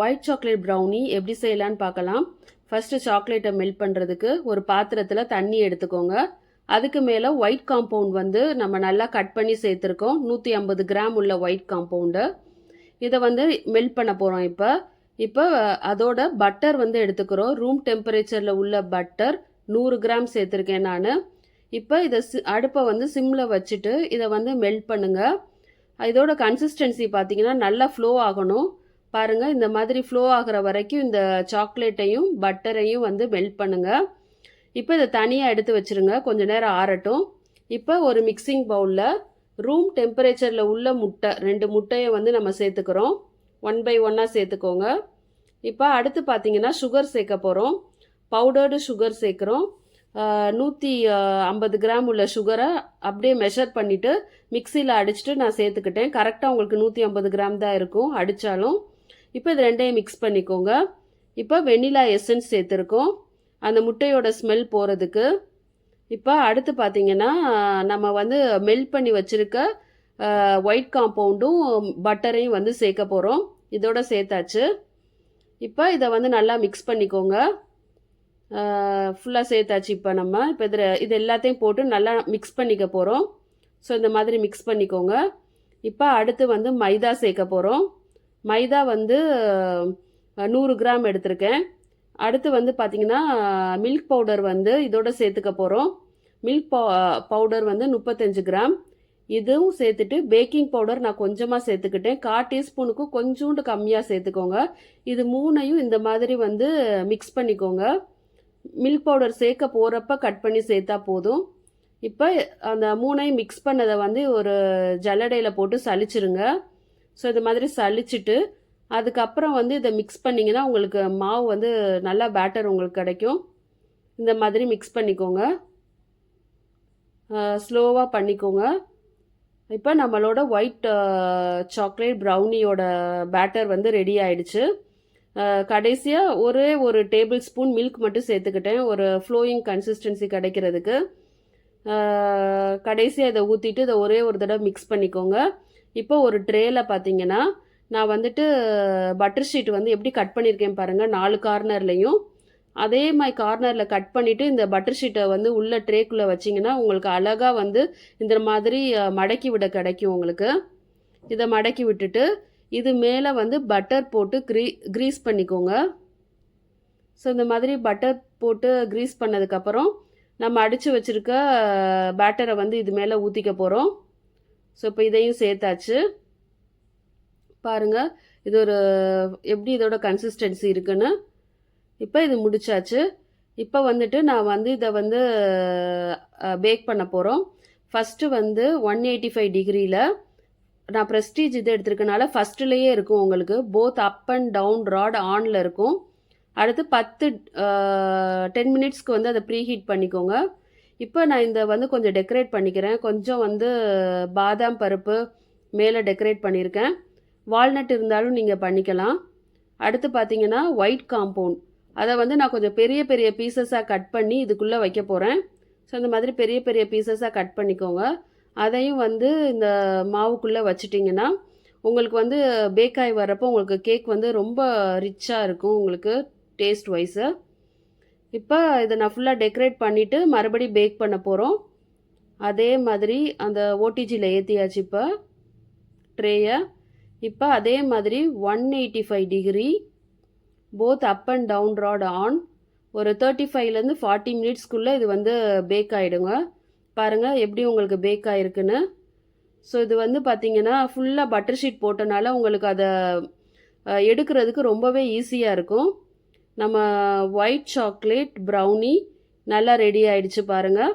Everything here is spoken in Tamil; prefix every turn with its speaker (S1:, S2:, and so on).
S1: ஒயிட் சாக்லேட் ப்ரௌனி எப்படி செய்யலான்னு பார்க்கலாம். ஃபஸ்ட்டு சாக்லேட்டை மெல்ட் பண்ணுறதுக்கு ஒரு பாத்திரத்தில் தண்ணி எடுத்துக்கோங்க. அதுக்கு மேலே ஒயிட் காம்பவுண்ட் வந்து நம்ம நல்லா கட் பண்ணி சேர்த்துருக்கோம். நூற்றி ஐம்பது கிராம் உள்ள ஒயிட் காம்பவுண்டு இதை வந்து மெல்ட் பண்ண போகிறோம் இப்போ. இப்போ அதோட பட்டர் வந்து எடுத்துக்கிறோம். ரூம் டெம்பரேச்சரில் உள்ள பட்டர் நூறு கிராம் சேர்த்துருக்கேன் நான். இப்போ இதை சி அடுப்பை வந்து சிம்மில் வச்சுட்டு இதை வந்து மெல்ட் பண்ணுங்கள் இதோட கன்சிஸ்டன்சி பார்த்தீங்கன்னா நல்லா ஃப்ளோ ஆகணும். பாருங்கள் இந்த மாதிரி ஃப்ளோ ஆகிற வரைக்கும் இந்த சாக்லேட்டையும் பட்டரையும் வந்து மெல்ட் பண்ணுங்கள் இப்போ இதை தனியாக எடுத்து வச்சுருங்க கொஞ்ச நேரம் ஆறட்டும். இப்போ ஒரு மிக்சிங் பவுலில் ரூம் டெம்பரேச்சரில் உள்ள முட்டை ரெண்டு முட்டையை வந்து நம்ம சேர்த்துக்கிறோம். ஒன் பை ஒன்னாக சேர்த்துக்கோங்க. இப்போ அடுத்து பார்த்தீங்கன்னா சுகர் சேர்க்க போகிறோம் பவுடர்டு சுகர் சேர்க்குறோம். நூற்றி ஐம்பது கிராம் உள்ள சுகரை அப்படியே மெஷர் பண்ணிவிட்டு மிக்சியில் அடிச்சுட்டு நான் சேர்த்துக்கிட்டேன். கரெக்டாக உங்களுக்கு நூற்றி ஐம்பது கிராம் தான் இருக்கும் அடித்தாலும் இப்போ இது ரெண்டையும் மிக்ஸ் பண்ணிக்கோங்க. இப்போ வெண்ணிலா எசன்ஸ் சேர்த்துருக்கோம். அந்த முட்டையோட ஸ்மெல் போகிறதுக்கு இப்போ அடுத்து பார்த்தீங்கன்னா நம்ம வந்து மெல்ட் பண்ணி வச்சுருக்க ஒயிட் காம்பவுண்டும் பட்டரையும் வந்து சேர்க்க போகிறோம் இதோட சேர்த்தாச்சு. இப்போ இதை வந்து நல்லா மிக்ஸ் பண்ணிக்கோங்க. ஃபுல்லாக சேர்த்தாச்சு இப்போ நம்ம. இப்போ இதில் இது எல்லாத்தையும் போட்டு நல்லா மிக்ஸ் பண்ணிக்க போகிறோம் ஸோ இந்த மாதிரி மிக்ஸ் பண்ணிக்கோங்க. இப்போ அடுத்து வந்து மைதா சேர்க்க போகிறோம் மைதா வந்து நூறு கிராம் எடுத்திருக்கேன். அடுத்து வந்து பார்த்திங்கன்னா மில்க் பவுடர் வந்து இதோட சேர்த்துக்க போகிறோம் மில்க் பவுடர் வந்து முப்பத்தஞ்சு கிராம். இதுவும் சேர்த்துட்டு பேக்கிங் பவுடர் நான் கொஞ்சமாக சேர்த்துக்கிட்டேன். கா டீஸ்பூனுக்கு கொஞ்சோண்டு கம்மியாக சேர்த்துக்கோங்க. இது மூணையும் இந்த மாதிரி வந்து மிக்ஸ் பண்ணிக்கோங்க. மில்க் பவுடர் சேர்க்க போகிறப்ப கட் பண்ணி சேர்த்தா போதும். இப்போ அந்த மூணையும் மிக்ஸ் பண்ணதை வந்து ஒரு ஜல்லடையில் போட்டு சளிச்சிருங்க. ஸோ இது மாதிரி சளிச்சிட்டு அதுக்கப்புறம் வந்து இதை மிக்ஸ் பண்ணிங்கன்னா உங்களுக்கு மாவு வந்து நல்லா பேட்டர் உங்களுக்கு கிடைக்கும். இந்த மாதிரி மிக்ஸ் பண்ணிக்கோங்க. ஸ்லோவாக பண்ணிக்கோங்க. இப்போ நம்மளோட ஒயிட் சாக்லேட் ப்ரௌனியோட பேட்டர் வந்து ரெடி ஆயிடுச்சு. கடைசியாக ஒரே ஒரு டேபிள் ஸ்பூன் மில்க் மட்டும் சேர்த்துக்கிட்டேன். ஒரு ஃப்ளோயிங் கன்சிஸ்டன்சி கிடைக்கிறதுக்கு. கடைசியாக இதை ஊற்றிட்டு இதை ஒரே ஒரு தடவை மிக்ஸ் பண்ணிக்கோங்க. இப்போ ஒரு ட்ரேயில் பார்த்தீங்கன்னா நான் வந்துட்டு பட்டர் ஷீட் வந்து எப்படி கட் பண்ணியிருக்கேன் பாருங்கள் நாலு கார்னர்லையும் அதே மாதிரி கார்னரில் கட் பண்ணிவிட்டு இந்த பட்டர் ஷீட்டை வந்து உள்ள ட்ரேக்குள்ளே வச்சிங்கன்னா உங்களுக்கு அழகாக வந்து இந்த மாதிரி மடக்கி விட கிடைக்கும் உங்களுக்கு. இதை மடக்கி விட்டுட்டு இது மேலே வந்து பட்டர் போட்டு க்ரீ க்ரீஸ் பண்ணிக்கோங்க. ஸோ இந்த மாதிரி பட்டர் போட்டு க்ரீஸ் பண்ணதுக்கப்புறம் நம்ம அடித்து வச்சுருக்க பேட்டரை வந்து இது மேலே ஊற்றிக்க போகிறோம் ஸோ இப்போ இதையும் சேர்த்தாச்சு. பாருங்கள் இது ஒரு எப்படி இதோட கன்சிஸ்டன்சி இருக்குன்னு. இப்போ இது முடிச்சாச்சு. இப்போ வந்துட்டு நான் வந்து இதை வந்து பேக் பண்ண போகிறோம் ஃபஸ்ட்டு வந்து ஒன் எயிட்டி ஃபைவ் டிகிரியில் நான் ப்ரெஸ்டீஜ் இது எடுத்திருக்கனால ஃபஸ்ட்டுலேயே இருக்கும் உங்களுக்கு. Both up and down rod ஆனில் இருக்கும். அடுத்து பத்து டென் மினிட்ஸ்க்கு வந்து அதை ப்ரீ ஹீட் பண்ணிக்கோங்க. இப்போ நான் இந்த வந்து கொஞ்சம் டெக்கரேட் பண்ணிக்கிறேன். கொஞ்சம் வந்து பாதாம் பருப்பு மேலே டெக்கரேட் பண்ணியிருக்கேன். வால்நட் இருந்தாலும் நீங்கள் பண்ணிக்கலாம். அடுத்து பார்த்தீங்கன்னா ஒயிட் காம்பவுண்ட் அதை வந்து நான் கொஞ்சம் பெரிய பெரிய பீசஸாக கட் பண்ணி இதுக்குள்ளே வைக்க போகிறேன் ஸோ இந்த மாதிரி பெரிய பெரிய பீசஸாக கட் பண்ணிக்கோங்க. அதையும் வந்து இந்த மாவுக்குள்ளே வச்சிட்டிங்கன்னா உங்களுக்கு வந்து பேக்காய் வர்றப்போ வரப்போ உங்களுக்கு கேக் வந்து ரொம்ப ரிச்சாக இருக்கும் உங்களுக்கு டேஸ்ட் வைஸு இப்போ இதை நான் ஃபுல்லாக டெக்கரேட் பண்ணிவிட்டு மறுபடி பேக் பண்ண போகிறோம் அதே மாதிரி அந்த ஓடிஜியில் ஏற்றியாச்சு இப்போ. ட்ரேயை இப்போ அதே மாதிரி one eighty five degree both up and down rod on ஒரு தேர்ட்டி ஃபைவ்லேருந்து ஃபார்ட்டி மினிட்ஸ்க்குள்ளே இது வந்து பேக் ஆகிடுங்க பாருங்கள் எப்படி உங்களுக்கு பேக் ஆகிருக்குன்னு ஸோ இது வந்து பார்த்திங்கன்னா ஃபுல்லாக பட்டர் ஷீட் போட்டனால உங்களுக்கு அதை எடுக்கிறதுக்கு ரொம்பவே ஈஸியாக இருக்கும். நம்ம ஒயிட் சாக்லேட் ப்ரௌனி நல்லா ரெடி ஆயிடுச்சு பாருங்கள்